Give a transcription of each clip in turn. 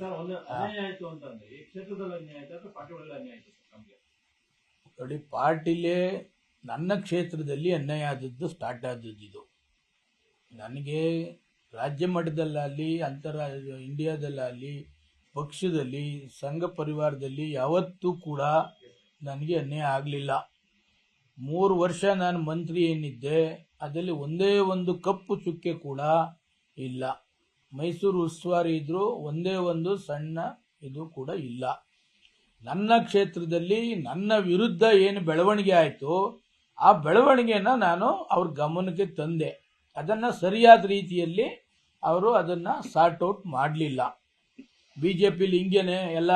Sir ಒಂದು ಅನ್ಯಾಯ ಆಯ್ತು ಅಂತಂದ್ರೆ ಈ ಕ್ಷೇತ್ರದಲ್ಲಿ ಅನ್ಯಾಯ ಆಯ್ತು ಅಥವಾ ಪಾರ್ಟಿ ಒಳಗೆ ಅನ್ಯಾಯ ಆಯ್ತು ಸರ್ ನಮ್ಗೆ? ನೋಡಿ ಪಾರ್ಟಿಲೇ ನನ್ನ ಕ್ಷೇತ್ರದಲ್ಲಿ ಅನ್ಯಾಯ ಆದದ್ದು ಸ್ಟಾರ್ಟ್ ಆದದ್ದು ಇದು. ನನಗೆ ರಾಜ್ಯ ಮಟ್ಟದಲ್ಲಾಗಲಿ ಅಂತರ ಇಂಡಿಯಾದಲ್ಲಾಗಲಿ ಪಕ್ಷದಲ್ಲಿ ಸಂಘ ಪರಿವಾರದಲ್ಲಿ ಯಾವತ್ತೂ ಕೂಡ ನನಗೆ ಅನ್ಯಾಯ ಆಗಲಿಲ್ಲ. ಮೂರು ವರ್ಷ ನಾನು ಮಂತ್ರಿ ಏನಿದ್ದೆ ಅದರಲ್ಲಿ ಒಂದೇ ಒಂದು ಕಪ್ಪು ಚುಕ್ಕೆ ಕೂಡ ಇಲ್ಲ. ಮೈಸೂರು ಉಸ್ತುವಾರಿ ಇದ್ರೂ ಒಂದೇ ಒಂದು ಸಣ್ಣ ಇದು ಕೂಡ ಇಲ್ಲ. ನನ್ನ ಕ್ಷೇತ್ರದಲ್ಲಿ ನನ್ನ ವಿರುದ್ಧ ಏನು ಬೆಳವಣಿಗೆ ಆಯಿತು, ಆ ಬೆಳವಣಿಗೆನ ನಾನು ಅವ್ರ ಗಮನಕ್ಕೆ ತಂದೆ. ಅದನ್ನು ಸರಿಯಾದ ರೀತಿಯಲ್ಲಿ ಅವರು ಅದನ್ನು ಸಾರ್ಟ್ ಔಟ್ ಮಾಡಲಿಲ್ಲ. ಬಿ ಜೆ ಪಿಲಿ ಹಿಂಗೇನೆ ಎಲ್ಲ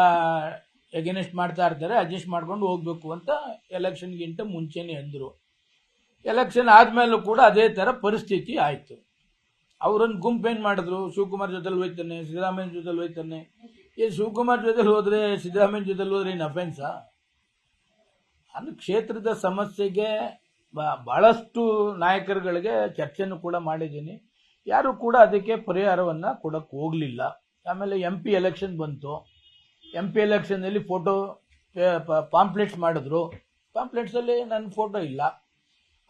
ಎಗೆನೆಸ್ಟ್ ಮಾಡ್ತಾ ಇರ್ತಾರೆ ಅಡ್ಜಸ್ಟ್ ಮಾಡ್ಕೊಂಡು ಹೋಗ್ಬೇಕು ಅಂತ ಎಲೆಕ್ಷನ್ಗಿಂತ ಮುಂಚೆನೇ ಅಂದರು. ಎಲೆಕ್ಷನ್ ಆದಮೇಲೂ ಕೂಡ ಅದೇ ಥರ ಪರಿಸ್ಥಿತಿ ಆಯಿತು. ಅವರನ್ನು ಗುಂಪೇನು ಮಾಡಿದ್ರು? ಶಿವಕುಮಾರ್ ಜೊತೆಲಿ ಹೋಯ್ತಾನೆ, ಸಿದ್ದರಾಮಯ್ಯ ಜೊತೆಲಿ ಹೋಯ್ತಾನೆ. ಏ ಶಿವಕುಮಾರ್ ಜೊತೆಲಿ ಹೋದ್ರೆ, ಸಿದ್ದರಾಮಯ್ಯ ಜೊತೆಲಿ ಹೋದ್ರೆ ಏನು ಅಫೆನ್ಸಾ ನಾನು ಕ್ಷೇತ್ರದ ಸಮಸ್ಯೆಗೆ ಬಹಳಷ್ಟು ನಾಯಕರುಗಳಿಗೆ ಚರ್ಚೆಯನ್ನು ಕೂಡ ಮಾಡಿದ್ದೀನಿ. ಯಾರು ಕೂಡ ಅದಕ್ಕೆ ಪರಿಹಾರವನ್ನು ಕೊಡಕ್ಕೆ ಹೋಗಲಿಲ್ಲ. ಆಮೇಲೆ ಎಂ ಪಿ ಎಲೆಕ್ಷನ್ ಬಂತು. ಎಂ ಪಿ ಎಲೆಕ್ಷನ್ನಲ್ಲಿ ಫೋಟೋ ಪಾಂಪ್ಲೆಟ್ಸ್ ಮಾಡಿದ್ರು. ಪಾಂಪ್ಲೆಟ್ಸಲ್ಲಿ ನನ್ನ ಫೋಟೋ ಇಲ್ಲ.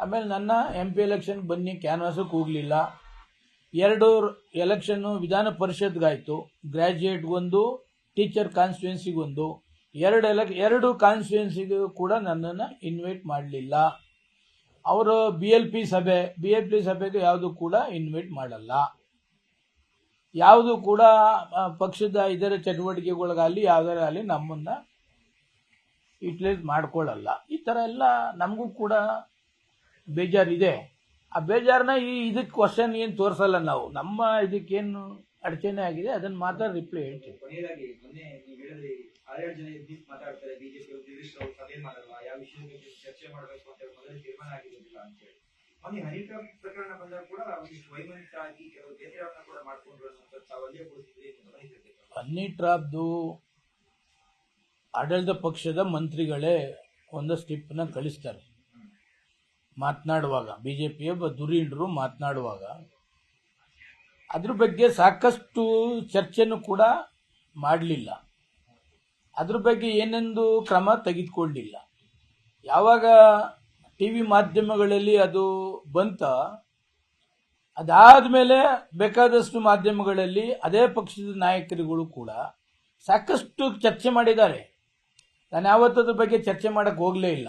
ಆಮೇಲೆ ನನ್ನ ಎಂ ಪಿ ಎಲೆಕ್ಷನ್ ಬನ್ನಿ ಕ್ಯಾನ್ವಾಸಕ್ಕೆ ಹೋಗಲಿಲ್ಲ. ಎರಡು ಎಲೆಕ್ಷನ್ನು ವಿಧಾನ ಪರಿಷತ್ಗಾಯಿತು. ಗ್ರ್ಯಾಜುಯೇಟ್ಗೊಂದು ಟೀಚರ್ ಕಾನ್ಸ್ಟಿಟ್ಯೂನ್ಸಿಗೊಂದು ಎರಡು ಎಲೆಕ್ ಎರಡು ಕಾನ್ಸ್ಟಿಟ್ಯೂನ್ಸಿಗೂ ಕೂಡ ನನ್ನನ್ನು ಇನ್ವೈಟ್ ಮಾಡಲಿಲ್ಲ. ಅವರು ಬಿ ಎಲ್ ಪಿ ಸಭೆ ಬಿ ಎಲ್ ಪಿ ಸಭೆಗೆ ಯಾವುದು ಕೂಡ ಇನ್ವೈಟ್ ಮಾಡಲ್ಲ. ಯಾವುದು ಕೂಡ ಪಕ್ಷದ ಇದರ ಚಟುವಟಿಕೆಗಳಿಗಾಗಲಿ ಯಾವುದರಾಗಲಿ ನಮ್ಮನ್ನು ಯುಟಿಲೈಸ್ ಮಾಡ್ಕೊಳ್ಳಲ್ಲ. ಈ ಥರ ಎಲ್ಲ ನಮಗೂ ಕೂಡ ಬೇಜಾರಿದೆ. ಆ ಬೇಜಾರನ್ನ ಈ ಇದಕ್ಕೆ ಕ್ವಶನ್ ಏನು ತೋರಿಸಲ್ಲ ನಾವು. ನಮ್ಮ ಇದಕ್ಕೇನು ಅಡಚಣೆ ಆಗಿದೆ ಅದನ್ನು ಮಾತ್ರ ರಿಪ್ಲೈ ಹೇಳ್ತೀವಿ. ಹನಿಟ್ರಾಪ್ದು ಹನಿ ಟ್ರಾಪ್ದು ಆಡಳಿತ ಪಕ್ಷದ ಮಂತ್ರಿಗಳೇ ಒಂದು ಸ್ಟಿಪ್ನ ಕಳಿಸ್ತಾರೆ. ಮಾತನಾಡುವಾಗ ಬಿ ಜೆ ಪಿಯ ಧುರೀಣರು ಮಾತನಾಡುವಾಗ, ಅದ್ರ ಬಗ್ಗೆ ಸಾಕಷ್ಟು ಚರ್ಚೆನೂ ಕೂಡ ಮಾಡಲಿಲ್ಲ. ಅದ್ರ ಬಗ್ಗೆ ಏನೆಂದು ಕ್ರಮ ತೆಗೆದುಕೊಳ್ಳಿಲ್ಲ. ಯಾವಾಗ ಟಿ ವಿ ಮಾಧ್ಯಮಗಳಲ್ಲಿ ಅದು ಬಂತ ಅದಾದಮೇಲೆ ಬೇಕಾದಷ್ಟು ಮಾಧ್ಯಮಗಳಲ್ಲಿ ಅದೇ ಪಕ್ಷದ ನಾಯಕರುಗಳು ಕೂಡ ಸಾಕಷ್ಟು ಚರ್ಚೆ ಮಾಡಿದ್ದಾರೆ. ನಾನು ಯಾವತ್ತದ್ರ ಬಗ್ಗೆ ಚರ್ಚೆ ಮಾಡಕ್ಕೆ ಹೋಗಲೇ ಇಲ್ಲ.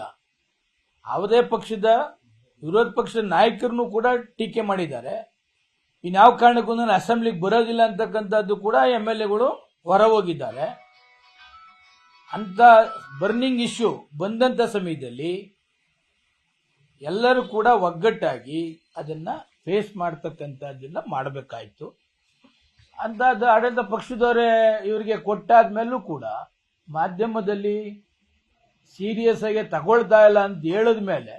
ಯಾವುದೇ ಪಕ್ಷದ ವಿರೋಧ ಪಕ್ಷದ ನಾಯಕರನ್ನು ಕೂಡ ಟೀಕೆ ಮಾಡಿದ್ದಾರೆ. ಇನ್ಯಾವ ಕಾರಣಕ್ಕೂ ನಾನು ಅಸೆಂಬ್ಲಿಗೆ ಬರೋದಿಲ್ಲ ಅಂತಕ್ಕಂಥದ್ದು ಕೂಡ ಎಂ ಎಲ್ ಎಗಳು ಹೊರ ಹೋಗಿದ್ದಾರೆ ಅಂತ ಬರ್ನಿಂಗ್ ಇಶ್ಯೂ ಬಂದಂಥ ಸಮಯದಲ್ಲಿ ಎಲ್ಲರೂ ಕೂಡ ಒಗ್ಗಟ್ಟಾಗಿ ಅದನ್ನ ಫೇಸ್ ಮಾಡ್ತಕ್ಕಂಥದ್ದನ್ನ ಮಾಡಬೇಕಾಯ್ತು. ಅಂತ ಆಡಳಿತ ಪಕ್ಷದವರೇ ಇವರಿಗೆ ಕೊಟ್ಟಾದ್ಮೇಲೂ ಕೂಡ ಮಾಧ್ಯಮದಲ್ಲಿ ಸೀರಿಯಸ್ ಆಗಿ ತಗೊಳ್ತಾ ಇಲ್ಲ ಅಂತ ಹೇಳಿದ ಮೇಲೆ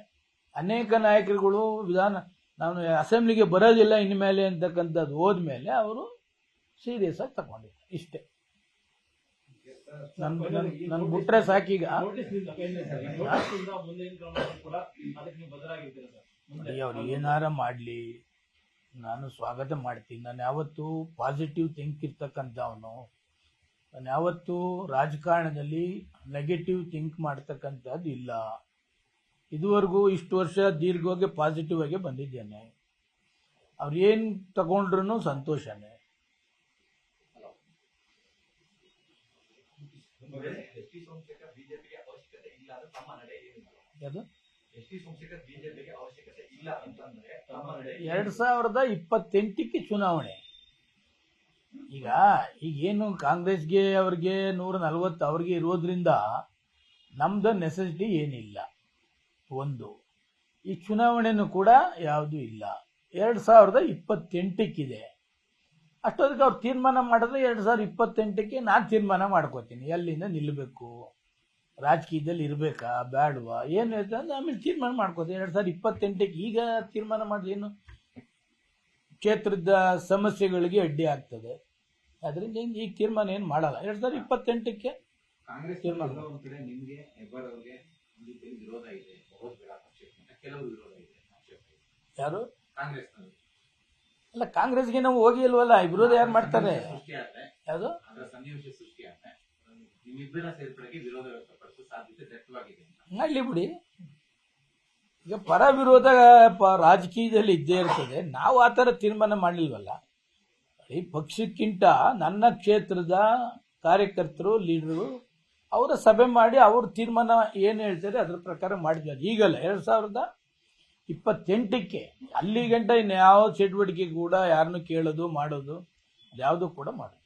ಅನೇಕ ನಾಯಕರುಗಳು ವಿಧಾನ, ನಾನು ಅಸೆಂಬ್ಲಿಗೆ ಬರೋದಿಲ್ಲ ಇನ್ಮೇಲೆ ಅಂತಕ್ಕಂಥದ್ದು ಹೋದ್ಮೇಲೆ ಅವರು ಸೀರಿಯಸ್ ಆಗಿ ತಗೊಂಡಿದ್ದಾರೆ ಇಷ್ಟೇ. ನನ್ ಬಿಟ್ರೆ ಸಾಕೀಗ. ಅವ್ರು ಏನಾರ ಮಾಡಲಿ. ನಾನು ಸ್ವಾಗತ ಮಾಡ್ತೀನಿ. ನಾನು ಯಾವತ್ತು ಪಾಸಿಟಿವ್ ಥಿಂಕ್ ಇರ್ತಕ್ಕಂಥವನು. ನಾನು ಯಾವತ್ತೂ ರಾಜಕಾರಣದಲ್ಲಿ ನೆಗೆಟಿವ್ ಥಿಂಕ್ ಮಾಡ್ತಕ್ಕಂಥದ್ದು ಇಲ್ಲ. ಇದುವರೆಗೂ ಇಷ್ಟು ವರ್ಷ ದೀರ್ಘವಾಗಿ ಪಾಸಿಟಿವ್ ಆಗಿ ಬಂದಿದ್ದೇನೆ. ಅವ್ರು ಏನು ತಗೊಂಡ್ರು ಸಂತೋಷನೇ. ಎರಡ್ ಸಾವಿರದ ಇಪ್ಪತ್ತೆಂಟಕ್ಕೆ ಚುನಾವಣೆ. ಈಗ ಈಗ ಏನು ಕಾಂಗ್ರೆಸ್ಗೆ ಅವ್ರಿಗೆ ನೂರ ನಲ್ವತ್ತು ಅವ್ರಿಗೆ ಇರೋದ್ರಿಂದ ನಮ್ದು ನೆಸೆಸಿಟಿ ಏನಿಲ್ಲ. ಒಂದು, ಈ ಚುನಾವಣೆನೂ ಕೂಡ ಯಾವುದೂ ಇಲ್ಲ. ಎರಡು ಸಾವಿರದ ಇಪ್ಪತ್ತೆಂಟಕ್ಕಿದೆ. ಅಷ್ಟೊತ್ತಿಗೆ ಅವ್ರು ತೀರ್ಮಾನ ಮಾಡಿದ್ರೆ ಎರಡು ಸಾವಿರದ ಇಪ್ಪತ್ತೆಂಟಕ್ಕೆ ನಾನು ತೀರ್ಮಾನ ಮಾಡ್ಕೋತೀನಿ. ಎಲ್ಲಿಂದ ನಿಲ್ಲಬೇಕು ರಾಜಕೀಯದಲ್ಲಿ ಇರಬೇಕಾ? ಬೇಡವಾ ಏನು ಹೇಳ್ತಾರೆ ಅಂದ್ರೆ ಆಮೇಲೆ ತೀರ್ಮಾನ ಮಾಡ್ಕೋತೀನಿ. ಎರಡು ಸಾವಿರದ ಇಪ್ಪತ್ತೆಂಟಕ್ಕೆ ಈಗ ತೀರ್ಮಾನ ಮಾಡಿದ್ರೆ ಏನು? ಕ್ಷೇತ್ರದ ಸಮಸ್ಯೆಗಳಿಗೆ ಅಡ್ಡಿ ಆಗ್ತದೆ. ಅದರಿಂದ ಏನು ಈಗ ತೀರ್ಮಾನ ಏನು ಮಾಡಲ್ಲ? ಎರಡು ಸಾವಿರದ ಇಪ್ಪತ್ತೆಂಟಕ್ಕೆ ತೀರ್ಮಾನ. ಯಾರು? ಅಲ್ಲ ಕಾಂಗ್ರೆಸ್ಗೆ ನಾವು ಹೋಗಿ ಇಲ್ವಲ್ಲ? ಈ ವಿರೋಧ ಯಾರು ಮಾಡ್ತಾರೆ? ಯಾವುದು? ಮಾಡಲಿ ಬಿಡಿ. ಈಗ ಪರ ವಿರೋಧ ರಾಜಕೀಯದಲ್ಲಿ ಇದ್ದೇ ಇರ್ತದೆ. ನಾವು ಆ ಥರ ತೀರ್ಮಾನ ಮಾಡಲಿಲ್ವಲ್ಲ? ಈ ಪಕ್ಷಕ್ಕಿಂತ ನನ್ನ ಕ್ಷೇತ್ರದ ಕಾರ್ಯಕರ್ತರು, ಲೀಡರು, ಅವರ ಸಭೆ ಮಾಡಿ ಅವ್ರ ತೀರ್ಮಾನ ಏನು ಹೇಳ್ತಾರೆ ಅದ್ರ ಪ್ರಕಾರ ಮಾಡಿದ್ದಾರೆ. ಈಗಲ್ಲ ಎರಡು ಸಾವಿರದ ಇಪ್ಪತ್ತೆಂಟಕ್ಕೆ ಅಲ್ಲಿ ಗಂಟ ಇನ್ಯಾವ ಚಟುವಟಿಕೆ ಕೂಡ ಯಾರನ್ನು ಕೇಳೋದು, ಮಾಡೋದು ಯಾವುದು ಕೂಡ ಮಾಡಿ